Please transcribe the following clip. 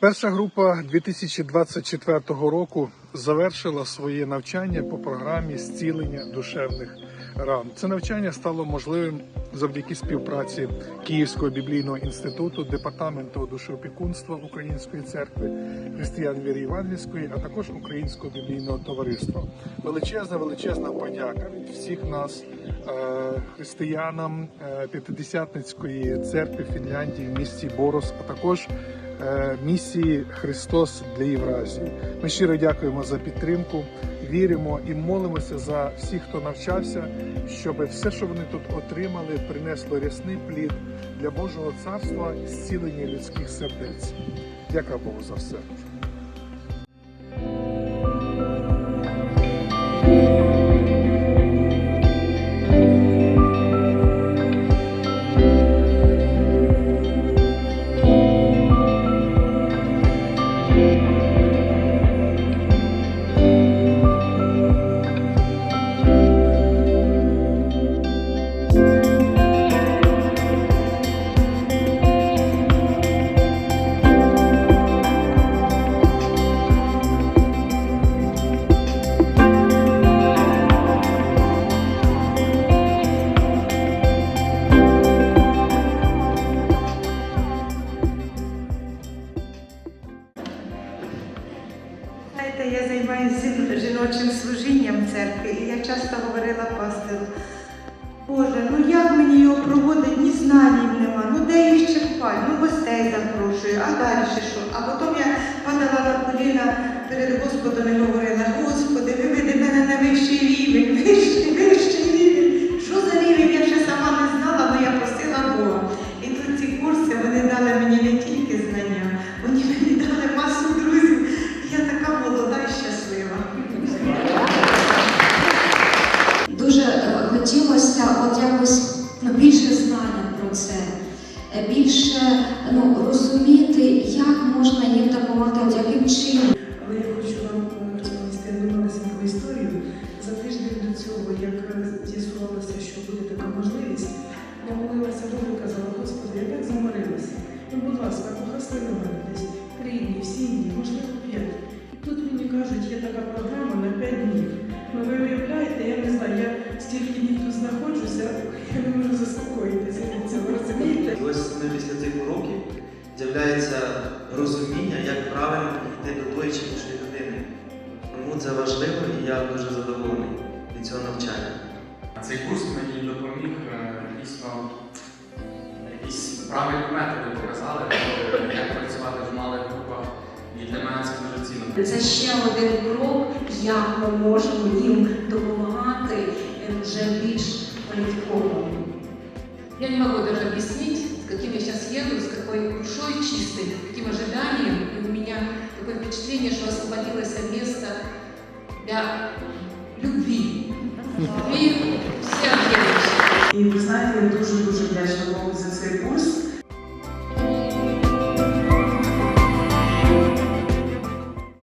Перша група 2024 року завершила своє навчання по програмі зцілення душевних ран. Це навчання стало можливим завдяки співпраці Київського біблійного інституту, департаменту душеопікунства Української церкви, християн віри Євангельської, а також Українського біблійного товариства. Величезна, величезна подяка від всіх нас, е, християнам е, П'ятидесятницької церкви Фінляндії в місті Борос, а також місії Христос для Євразії. Ми щиро дякуємо за підтримку, віримо і молимося за всіх, хто навчався, щоб все, що вони тут отримали, принесло рясний плід для Божого царства, зцілення людських сердець. Дякую Богу за все. Знаєте, я займаюся жіночим служінням церкви, і я часто говорила пастиру, Боже, ну як мені його проводить, ні знань нема, ну де їх черпать, ну гостей запрошую, а далі що? А потім я більше ну, розуміти, як можна їм допомагати, яким чином. Після цих уроків з'являється розуміння, як правильно йти до тої чи іншої людини. Тому це важливо і я дуже задоволений від цього навчання. Цей курс мені допоміг е, дійсно якісь правильні методи показали, е, як працювати в малих групах. І для мене це дуже цінно. Це ще один крок, як ми можемо їм допомагати е, вже більш кваліфіковано. Я не могу даже объяснить, каким я сейчас еду, с какой душой чистой, каким ожиданием. И у меня такое впечатление, что освободилось место для любви. Любви всех верующих. І ви знаєте, я дуже дуже вдячна Богу за цей курс.